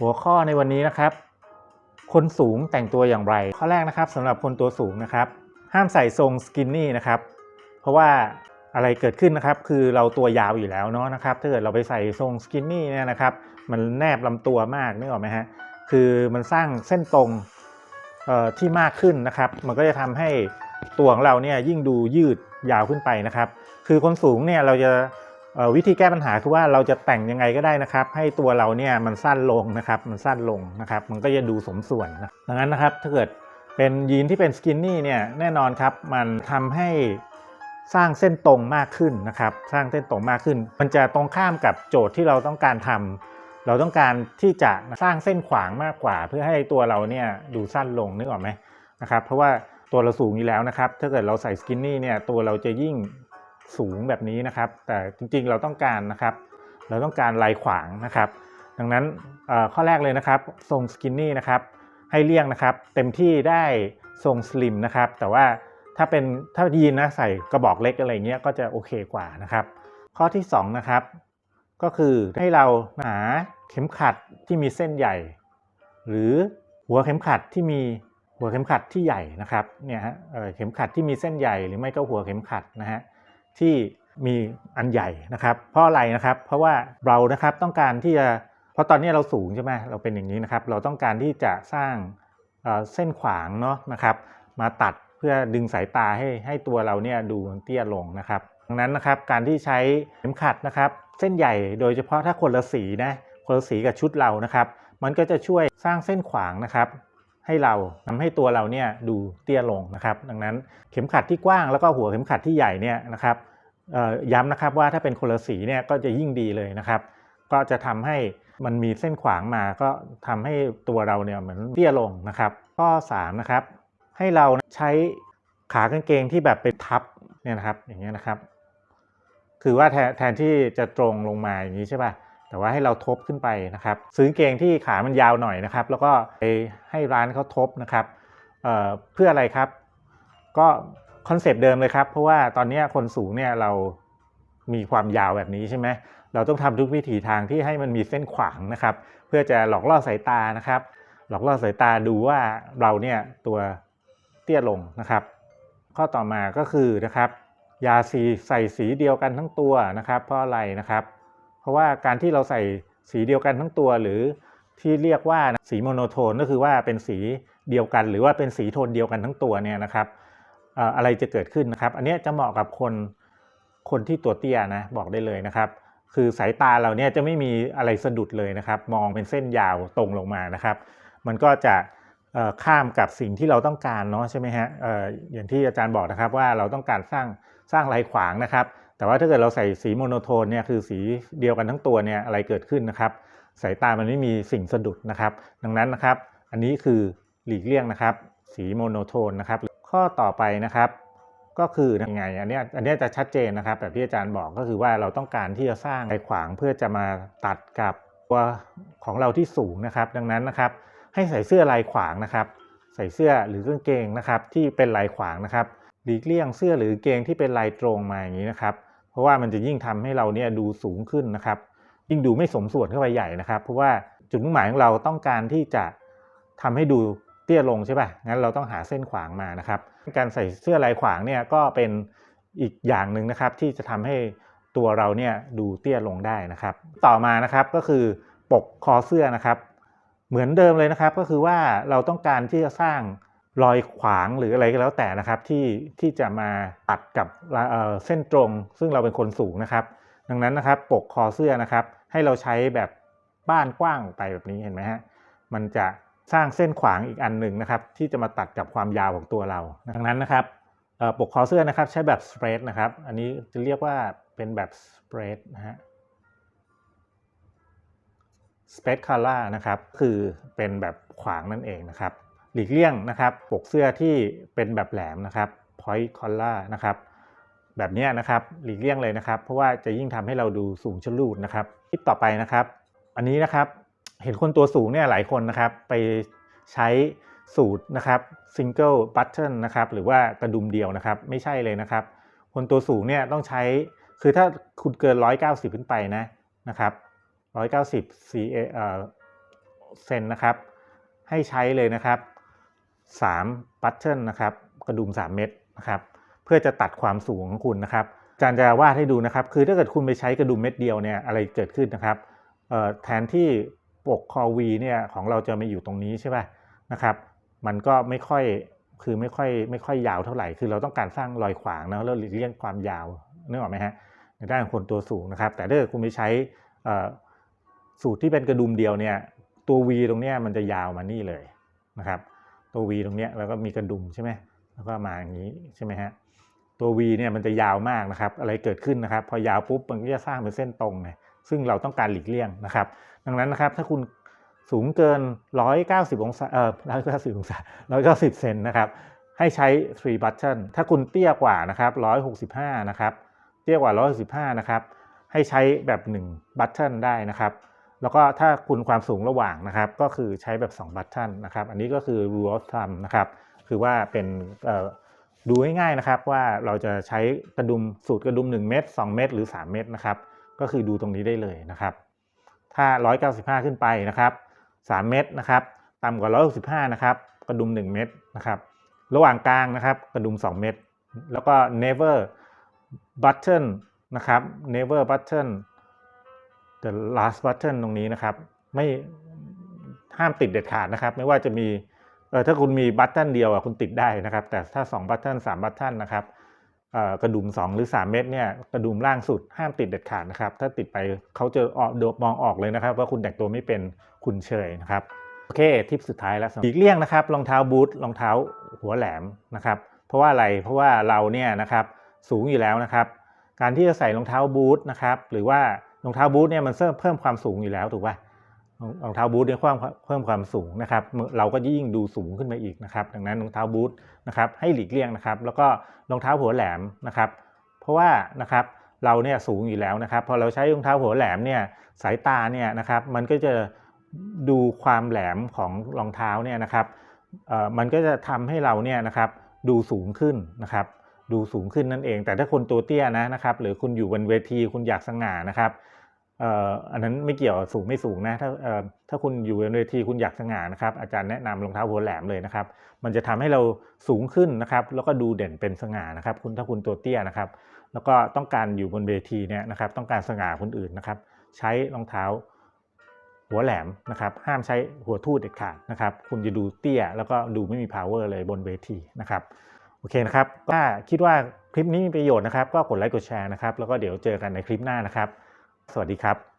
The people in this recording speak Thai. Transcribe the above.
หัวข้อในวันนี้นะครับ คนสูงแต่งตัวอย่างไร ข้อแรกนะครับสำหรับคนตัวสูงนะครับ ห้ามใส่ทรงสกินนี่นะครับ เพราะว่าอะไรเกิดขึ้นนะครับ คือเราตัวยาวอยู่แล้วเนาะนะครับถ้าเกิดเราไปใส่ทรงสกินนี่เนี่ยนะครับ มันแนบลำตัวมากนึกออกไหมฮะคือมันสร้างเส้นตรงเอ่อที่มากขึ้นนะครับ มันก็จะทำให้ตัวของเราเนี่ยยิ่งดูยืดยาวขึ้นไปนะครับ คือคนสูงเนี่ยเราจะ วิธีแก้ปัญหาคือว่าเราจะแต่งยังไงก็ได้นะครับ ให้ตัวเราเนี่ยมันสั้นลงนะครับ มันสั้นลงนะครับ มันก็จะดูสมส่วนนะดังนั้นนะครับถ้าเกิดเป็นยีนที่เป็นสกินนี่เนี่ยแน่นอนครับมันทำให้สร้างเส้นตรงมากขึ้นนะครับ สร้างเส้นตรงมากขึ้น มันจะตรงข้ามกับโจทย์ที่เราต้องการทำเราต้องการที่จะสร้างเส้นขวางมากกว่า เพื่อให้ตัวเราเนี่ยดูสั้นลงนึกออกไหมนะครับ เพราะว่าตัวเราสูงอยู่แล้วนะครับ ถ้าเกิดเราใส่สกินนี่เนี่ยตัวเราจะยิ่ง สูงแบบนี้นะครับ แต่จริงๆเราต้องการนะครับ เราต้องการลายขวางนะครับ ดังนั้นข้อแรกเลยนะครับ ทรงสกินนี่นะครับให้เลี่ยงนะครับ เต็มที่ได้ทรงสลิมนะครับ แต่ว่าถ้าเป็นถ้ายีนนะใส่กระบอกเล็กอะไรเงี้ยก็จะโอเคกว่านะครับ ข้อที่สองนะครับก็คือให้เราหาเข็มขัดที่มีเส้นใหญ่ หรือหัวเข็มขัดที่มีหัวเข็มขัดที่ใหญ่นะครับเนี่ยฮะเข็มขัดที่มีเส้นใหญ่หรือไม่ก็หัวเข็มขัดนะฮะ ที่มีอันใหญ่นะครับ เพราะอะไรนะครับ เพราะว่าเรานะครับต้องการที่จะเพราะตอนนี้เราสูงใช่ไหมเราเป็นอย่างนี้นะครับ เราต้องการที่จะสร้างเอ่อเส้นขวางเนาะนะครับ มาตัดเพื่อดึงสายตาให้ให้ตัวเราเนี่ยดูเตี้ยลงนะครับดังนั้นนะครับการที่ใช้เข็มขัดนะครับ เส้นใหญ่โดยเฉพาะถ้าคนละสีนะคนละสีกับชุดเรานะครับ มันก็จะช่วยสร้างเส้นขวางนะครับ ให้เราทำให้ตัวเราเนี่ยดูเตี้ยลงนะครับดังนั้นเข็มขัดที่กว้างแล้วก็หัวเข็มขัดที่ใหญ่เนี่ยนะครับย้ำนะครับว่าถ้าเป็นคนละสีเนี่ยก็จะยิ่งดีเลยนะครับ ก็จะทำให้มันมีเส้นขวางมาก็ทำให้ตัวเราเนี่ยเหมือนเตี้ยลงนะครับ ข้อ3นะครับให้เราใช้ขากางเกงที่แบบเป็นทับเนี่ยนะครับอย่างเงี้ยนะครับ คือว่าแทนแทนที่จะตรงลงมาอย่างนี้ใช่ป่ะ แต่ว่าให้เราทบขึ้นไปนะครับ ซื้อเกงที่ขามันยาวหน่อยนะครับ แล้วก็ไปให้ร้านเขาทบนะครับเเพื่ออะไรครับ ก็คอนเซปต์เดิมเลยครับ เพราะว่าตอนนี้คนสูงเนี่ยเรามีความยาวแบบนี้ใช่ไหมเราต้องทำทุกวิถีทางที่ให้มันมีเส้นขวางนะครับ เพื่อจะหลอกล่อสายตานะครับ หลอกล่อสายตาดูว่าเราเนี่ยตัวเตี้ยลงนะครับ ข้อต่อมาก็คือนะครับ ยาสีใส่สีเดียวกันทั้งตัวนะครับ เพราะอะไรนะครับ เพราะว่าการที่เราใส่สีเดียวกันทั้งตัวหรือที่เรียกว่าสีโมโนโทนก็คือว่าเป็นสีเดียวกัน หรือว่าเป็นสีโทนเดียวกันทั้งตัวเนี่ยนะครับอะไรจะเกิดขึ้นนะครับ อันนี้จะเหมาะกับคนคนที่ตัวเตี้ยนะบอกได้เลยนะครับ คือสายตาเราเนี่ยจะไม่มีอะไรสะดุดเลยนะครับ มองเป็นเส้นยาวตรงลงมานะครับ มันก็จะข้ามกับสิ่งที่เราต้องการเนาะใช่ไหมฮะอออย่างที่อาจารย์บอกนะครับว่าเราต้องการสร้างสร้างลายขวางนะครับ แต่ว่าถ้าเกิดเราใส่สีโมโนโทนเนี่ยคือสีเดียวกันทั้งตัวเนี่ยอะไรเกิดขึ้นนะครับ สายตามันไม่มีสิ่งสะดุดนะครับ ดังนั้นนะครับ อันนี้คือหลีกเลี่ยงนะครับ สีโมโนโทนนะครับ ข้อต่อไปนะครับ ก็คือยังไงอันเนี้ยอันเนี้ยจะชัดเจนนะครับแบบที่อาจารย์บอกก็คือว่าเราต้องการที่จะสร้างลายขวางเพื่อจะมาตัดกับตัวของเราที่สูงนะครับ ดังนั้นนะครับ ให้ใส่เสื้อลายขวางนะครับ ใส่เสื้อหรือกางเกงนะครับ ที่เป็นลายขวางนะครับ หลีกเลี่ยงเสื้อหรือเกงที่เป็นลายตรงมาอย่างนี้นะครับ เพราะว่ามันจะยิ่งทำให้เราเนี่ยดูสูงขึ้นนะครับ ยิ่งดูไม่สมส่วนเข้าไปใหญ่นะครับ เพราะว่าจุดมุ่งหมายของเราต้องการที่จะทำให้ดูเตี้ยลงใช่ป่ะ งั้นเราต้องหาเส้นขวางมานะครับ การใส่เสื้อลายขวางเนี่ยก็เป็นอีกอย่างหนึ่งนะครับ ที่จะทำให้ตัวเราเนี่ยดูเตี้ยลงได้นะครับ ต่อมานะครับก็คือปกคอเสื้อนะครับ เหมือนเดิมเลยนะครับ ก็คือว่าเราต้องการที่จะสร้าง รอยขวางหรืออะไรก็แล้วแต่นะครับที่ที่จะมาตัดกับเส้นตรง ซึ่งเราเป็นคนสูงนะครับ ดังนั้นนะครับปกคอเสื้อนะครับ ให้เราใช้แบบบ้านกว้างออกไปแบบนี้เห็นไหมฮะมันจะสร้างเส้นขวางอีกอันหนึ่งนะครับ ที่จะมาตัดกับความยาวของตัวเรา ดังนั้นนะครับปกคอเสื้อนะครับใช้แบบสเปรดนะครับ อันนี้จะเรียกว่าเป็นแบบสเปรดนะฮะ Space Color นะครับ คือเป็นแบบขวางนั่นเองนะครับ หลีกเลี่ยงนะครับปกเสื้อที่เป็นแบบแหลมนะครับ Point Collar นะครับแบบนี้นะครับหลีกเลี่ยงเลยนะครับ เพราะว่าจะยิ่งทำให้เราดูสูงชะลูดนะครับคลิปต่อไปนะครับ อันนี้นะครับเห็นคนตัวสูงเนี่ยหลายคนนะครับไปใช้สูตรนะครับ Single Button นะครับหรือว่ากระดุมเดียวนะครับ ไม่ใช่เลยนะครับ คนตัวสูงเนี่ยต้องใช้คือถ้าคุณเกิน 190 ขึ้นไปนะนะครับ 190 CA เอ่อเซนนะครับ ให้ใช้เลยนะครับ 3บัตเทิลนะครับกระดุม 3 เม็ดนะครับเพื่อจะตัดความสูงของคุณนะครับอาจารย์จะวาดให้ดูนะครับ คือถ้าเกิดคุณไปใช้กระดุมเม็ดเดียวเนี่ยอะไรเกิดขึ้นนะครับแทนที่ปกคอวีเนี่ยของเราจะมาอยู่ตรงนี้ใช่ป่ะนะครับมันก็ไม่ค่อยคือไม่ค่อยไม่ค่อยยาวเท่าไหร่ คือเราต้องการสร้างรอยขวางนะแล้วหลีกเลี่ยงความยาวนึกออกไหมฮะในด้านของคนตัวสูงนะครับ แต่ถ้าเกิดคุณไปใช้สูตรที่เป็นกระดุมเดียวเนี่ยตัว V ตรงเนี้ยมันจะยาวมานี่เลยนะครับ ตัว V ตรงเนี้ยแล้วก็มีกระดุมใช่ไหมแล้วก็มาอย่างนี้ใช่ไหมฮะตัว V เนี่ยมันจะยาวมากนะครับ อะไรเกิดขึ้นนะครับ พอยาวปุ๊บมันก็จะสร้างเป็นเส้นตรงไงซึ่งเราต้องการหลีกเลี่ยงนะครับ ดังนั้นนะครับถ้าคุณสูงเกิน 190 องศาเอ่อ190องศา190 เซนนะครับ ให้ใช้3 button ถ้าคุณเตี้ยกว่านะครับ165 นะครับ เตี้ยกว่า 165 นะครับ ให้ใช้แบบ 1 button ได้นะครับ แล้วก็ถ้าคุณความสูงระหว่างนะครับ ก็คือใช้แบบ2 button นะครับ อันนี้ก็คือ rule of thumb นะครับ คือว่าเป็นดูง่ายๆนะครับว่าเราจะใช้กระดุมสูตรกระดุม 1 เม็ด2 เม็ดหรือ 3 เม็ดนะครับ ก็คือดูตรงนี้ได้เลยนะครับ ถ้า 195 ขึ้นไปนะครับ 3 เม็ดนะครับ ต่ำกว่า 165 นะครับ กระดุม 1 เม็ดนะครับ ระหว่างกลางนะครับ กระดุม 2 เม็ด แล้วก็ never button นะครับ never button the last button ตรงนี้นะครับ ไม่ห้ามติดเด็ดขาดนะครับ ไม่ว่าจะมีเออถ้าคุณมีบัตเทิลเดียวอะคุณติดได้นะครับ แต่ถ้า2บัตเทิล3บัตเทิลนะครับกระดุม 2 หรือ 3 เม็ดเนี่ยกระดุมล่างสุดห้ามติดเด็ดขาดนะครับ ถ้าติดไปเขาจะออกมองออกเลยนะครับ ว่าคุณแต่งตัวไม่เป็นคุณเฉยนะครับโอเคทิปสุดท้ายแล้วหลีกเลี่ยงนะครับรองเท้าบูทรองเท้าหัวแหลมนะครับ เพราะว่าอะไรเพราะว่าเราเนี่ยนะครับสูงอยู่แล้วนะครับ การที่จะใส่รองเท้าบูทนะครับหรือว่า รองเท้าบูทเนี่ยมันเพิ่มความสูงอยู่แล้วถูกป่ะรองเท้าบูทเนี่ยเพิ่มเพิ่มความสูงนะครับ เราก็ยิ่งดูสูงขึ้นมาอีกนะครับ ดังนั้นรองเท้าบูทนะครับให้หลีกเลี่ยงนะครับ แล้วก็รองเท้าหัวแหลมนะครับ เพราะว่านะครับเราเนี่ยสูงอยู่แล้วนะครับ พอเราใช้รองเท้าหัวแหลมเนี่ยสายตาเนี่ยนะครับ มันก็จะดูความแหลมของรองเท้าเนี่ยนะครับมันก็จะทำให้เราเนี่ยนะครับดูสูงขึ้นนะครับ ดูสูงขึ้นนั่นเอง แต่ถ้าคนตัวเตี้ยนะนะครับ หรือคุณอยู่บนเวทีคุณอยากสง่านะครับ อันนั้นไม่เกี่ยวสูงไม่สูงนะถ้าถ้าคุณอยู่บนเวทีคุณอยากสง่านะครับ อาจารย์แนะนำรองเท้าหัวแหลมเลยนะครับ มันจะทำให้เราสูงขึ้นนะครับ แล้วก็ดูเด่นเป็นสง่านะครับ คุณถ้าคุณตัวเตี้ยนะครับ แล้วก็ต้องการอยู่บนเวทีเนี่ยนะครับ ต้องการสง่าคนอื่นนะครับ ใช้รองเท้าหัวแหลมนะครับ ห้ามใช้หัวทูดเด็ดขาดนะครับ คุณจะดูเตี้ย แล้วก็ดูไม่มี power เลยบนเวทีนะครับโอเคนะครับถ้าคิดว่าคลิปนี้มีประโยชน์นะครับ ก็กดไลค์กดแชร์นะครับ แล้วก็เดี๋ยวเจอกันในคลิปหน้านะครับ สวัสดีครับ